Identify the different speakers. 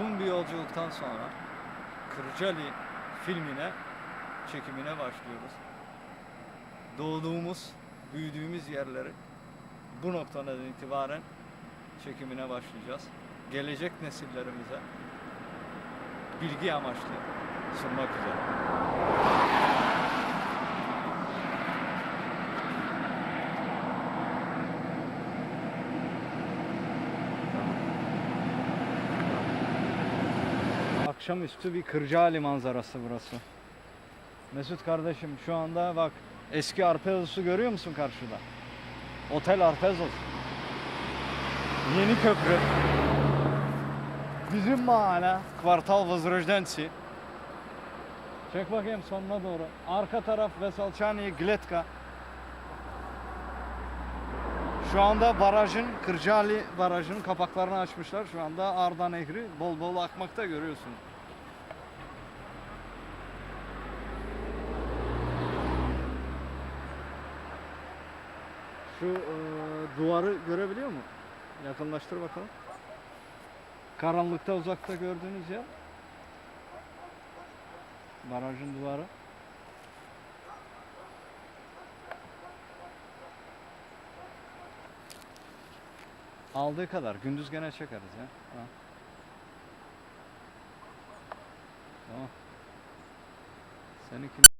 Speaker 1: uzun bir yolculuktan sonra Kırcaali filmine çekimine başlıyoruz. Doğduğumuz, büyüdüğümüz yerleri bu noktadan itibaren çekimine başlayacağız. Gelecek nesillerimize bilgi amaçlı sunmak üzere. akşamüstü bir Kırcaali manzarası burası. Mesut kardeşim şu anda bak eski Arpezos'u görüyor musun karşıda? Otel Arpezos. Yeni köprü. Bizim mahalle. Kvartal Vozrojdensi. Çek bakayım sonuna doğru. Arka taraf Vesalçani Gletka. Şu anda barajın, Kırcaali barajının kapaklarını açmışlar. Şu anda Arda Nehri bol bol akmakta görüyorsunuz. Şu e, duvarı görebiliyor mu? Yakınlaştır bakalım. Karanlıkta uzakta gördüğünüz yer. Barajın duvarı. Aldığı kadar. Gündüz gene çekeriz ya. Ha. Tamam. Seninki